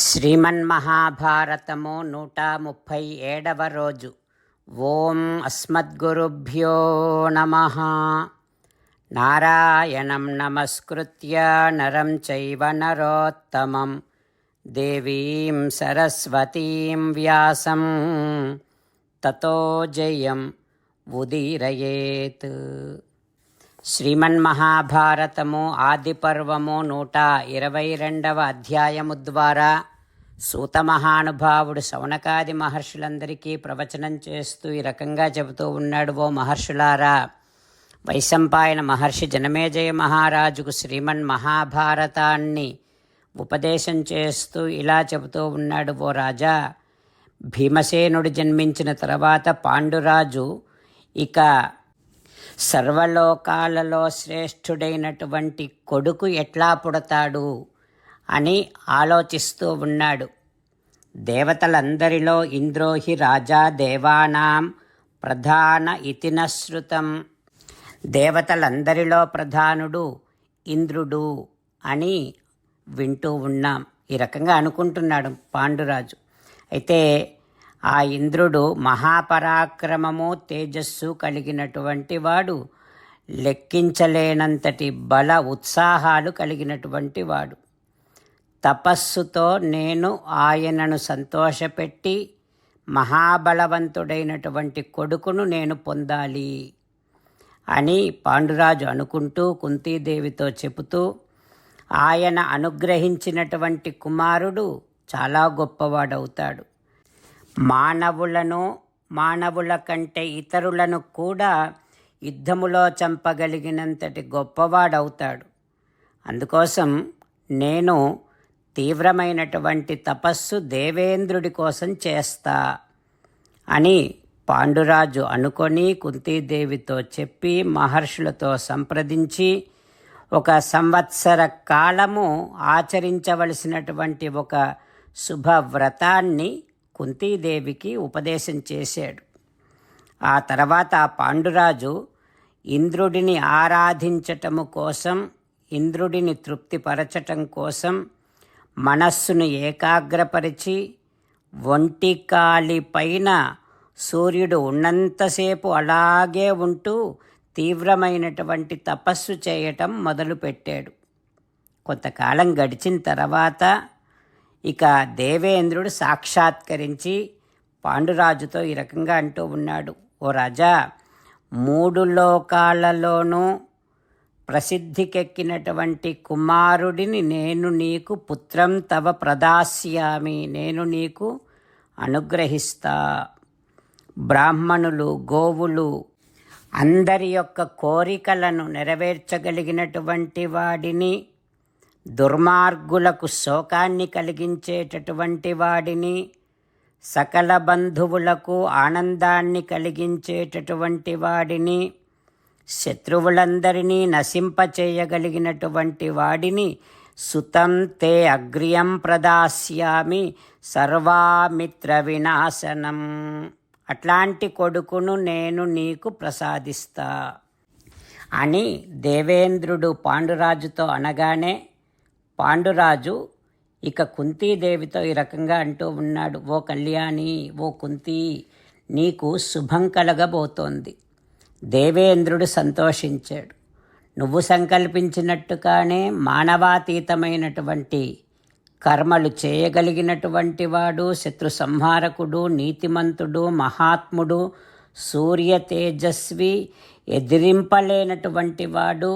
శ్రీమన్మహాభారతము నూట ముప్పై ఏడవ రోజు ఓం అస్మద్గురుభ్యో నమ. నారాయణం నమస్కృత్య నరం చైవ నరోత్తమం. దేవీం సరస్వతీం వ్యాసం. తతో జయం ఉదీరయేత్. శ్రీమన్మహాభారతము ఆదిపర్వము నూట ఇరవై రెండవ అధ్యాయము ద్వారా సూత మహానుభావుడు శౌనకాది మహర్షులందరికీ ప్రవచనం చేస్తూ ఈ రకంగా చెబుతూ ఉన్నాడు ఓ మహర్షులారా! వైశంపాయన మహర్షి జనమేజయ మహారాజుకు శ్రీమన్ మహాభారతాన్ని ఉపదేశం చేస్తూ ఇలా చెబుతూ ఉన్నాడు ఓ రాజా! భీమసేనుడు జన్మించిన తర్వాత పాండురాజు ఇక సర్వలోకాలలో శ్రేష్ఠుడైనటువంటి కొడుకు ఎట్లా పుడతాడు అని ఆలోచిస్తూ ఉన్నాడు. దేవతలందరిలో ఇంద్రోహి రాజా దేవానాం ప్రధాన ఇతినశ్రుతం దేవతలందరిలో ప్రధానుడు ఇంద్రుడు అని వింటూ ఉన్నాం. ఈ రకంగా అనుకుంటున్నాడు పాండురాజు. అయితే ఆ ఇంద్రుడు మహాపరాక్రమము తేజస్సు కలిగినటువంటి వాడు లెక్కించలేనంతటి బల ఉత్సాహాలు కలిగినటువంటి వాడు. తపస్సుతో నేను ఆయనను సంతోషపెట్టి మహాబలవంతుడైనటువంటి కొడుకును నేను పొందాలి అని పాండురాజు అనుకుంటూ కుంతీదేవితో చెబుతూ ఆయన అనుగ్రహించినటువంటి కుమారుడు చాలా గొప్పవాడవుతాడు. మానవులను మానవుల కంటే ఇతరులను కూడా యుద్ధములో చంపగలిగినంతటి గొప్పవాడవుతాడు. అందుకోసం నేను తీవ్రమైనటువంటి తపస్సు దేవేంద్రుడి కోసం చేస్తా అని పాండురాజు అనుకొని కుంతీదేవితో చెప్పి మహర్షులతో సంప్రదించి ఒక సంవత్సర కాలము ఆచరించవలసినటువంటి ఒక శుభవ్రతాన్ని కుంతీదేవికి ఉపదేశం చేశాడు. ఆ తర్వాత పాండురాజు ఇంద్రుడిని ఆరాధించటము కోసం ఇంద్రుడిని తృప్తిపరచటం కోసం మనస్సును ఏకాగ్రపరిచి ఒంటి కాలిపైన సూర్యుడు ఉన్నంతసేపు అలాగే ఉంటూ తీవ్రమైనటువంటి తపస్సు చేయటం మొదలుపెట్టాడు. కొంతకాలం గడిచిన తర్వాత ఇక దేవేంద్రుడు సాక్షాత్కరించి పాండురాజుతో ఈ రకంగా అంటూ ఉన్నాడు. ఓ రాజా మూడు లోకాలలోనూ ప్రసిద్ధికెక్కినటువంటి కుమారుడిని నేను నీకు పుత్రం తవ ప్రదాస్యామి. నేను నీకు అనుగ్రహిస్తా. బ్రాహ్మణులు గోవులు అందరి యొక్క కోరికలను నెరవేర్చగలిగినటువంటి వాడిని దుర్మార్గులకు శోకాన్ని కలిగించేటటువంటి వాడిని సకల బంధువులకు ఆనందాన్ని కలిగించేటటువంటి వాడిని శత్రువులందరినీ నశింపచేయగలిగినటువంటి వాడిని సుతం తే అగ్ర్యం ప్రదాస్యామి సర్వామిత్ర వినాశనం అట్లాంటి కొడుకును నేను నీకు ప్రసాదిస్తా అని దేవేంద్రుడు పాండురాజుతో అనగానే పాండురాజు ఇక కుంతీదేవితో ఈ రకంగా అంటూ ఉన్నాడు ఓ కళ్యాణి ఓ కుంతి నీకు శుభం కలగబోతోంది. దేవేంద్రుడు సంతోషించాడు. నువ్వు సంకల్పించినట్టుగానే మానవాతీతమైనటువంటి కర్మలు చేయగలిగినటువంటి వాడు శత్రు సంహారకుడు నీతిమంతుడు మహాత్ముడు సూర్య తేజస్వి ఎదిరింపలేనటువంటి వాడు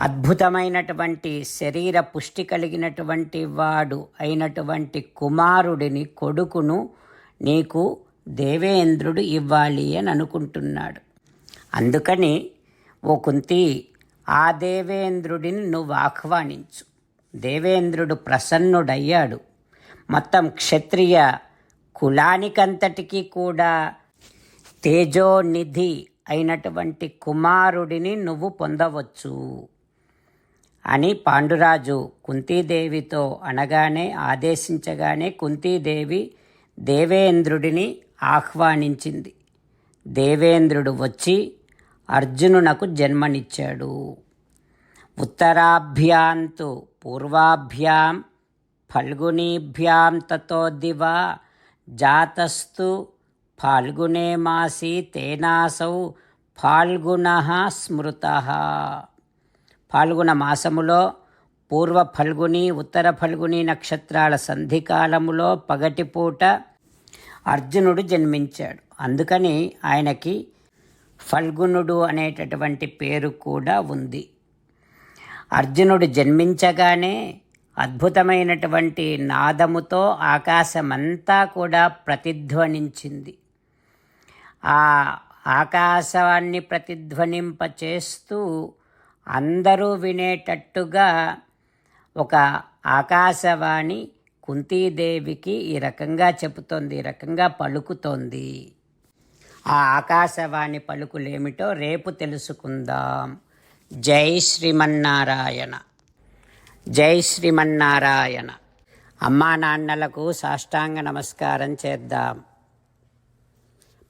అద్భుతమైనటువంటి శరీర పుష్టి కలిగినటువంటి వాడు అయినటువంటి కుమారుడిని కొడుకును నీకు దేవేంద్రుడు ఇవ్వాలి అని అనుకుంటున్నాడు. అందుకని ఓ కుంతి ఆ దేవేంద్రుడిని నువ్వు ఆహ్వానించు. దేవేంద్రుడు ప్రసన్నుడయ్యాడు. మొత్తం క్షత్రియ కులానికంతటికీ కూడా తేజోనిధి అయినటువంటి కుమారుడిని నువ్వు పొందవచ్చు. అని పాండురాజు కుంతీదేవితో అనగానే ఆదేశించగానే కుంతీదేవి దేవేంద్రుడిని ఆహ్వానించింది. దేవేంద్రుడు వచ్చి అర్జునునకు జన్మనిచ్చాడు. ఉత్తరాభ్యాంతు పూర్వాభ్యాం ఫల్గునీభ్యాం తతో దివా జాతస్తు ఫాల్గునే మాసి తేనాసౌ ఫాల్గుణ స్మృత. ఫాల్గుణ మాసములో పూర్వ ఫల్గుని ఉత్తర ఫల్గుని నక్షత్రాల సంధికాలములో పగటిపూట అర్జునుడు జన్మించాడు. అందుకని ఆయనకి ఫల్గుణుడు అనేటటువంటి పేరు కూడా ఉంది. అర్జునుడు జన్మించగానే అద్భుతమైనటువంటి నాదముతో ఆకాశమంతా కూడా ప్రతిధ్వనించింది. ఆ ఆకాశాన్ని ప్రతిధ్వనింపచేస్తూ అందరూ వినేటట్టుగా ఒక ఆకాశవాణి కుంతీదేవికి ఈ రకంగా చెబుతోంది ఈ రకంగా పలుకుతోంది. ఆ ఆకాశవాణి పలుకులేమిటో రేపు తెలుసుకుందాం. జై శ్రీమన్నారాయణ. జై శ్రీమన్నారాయణ. అమ్మా నాన్నలకు సాష్టాంగ నమస్కారం చేద్దాం.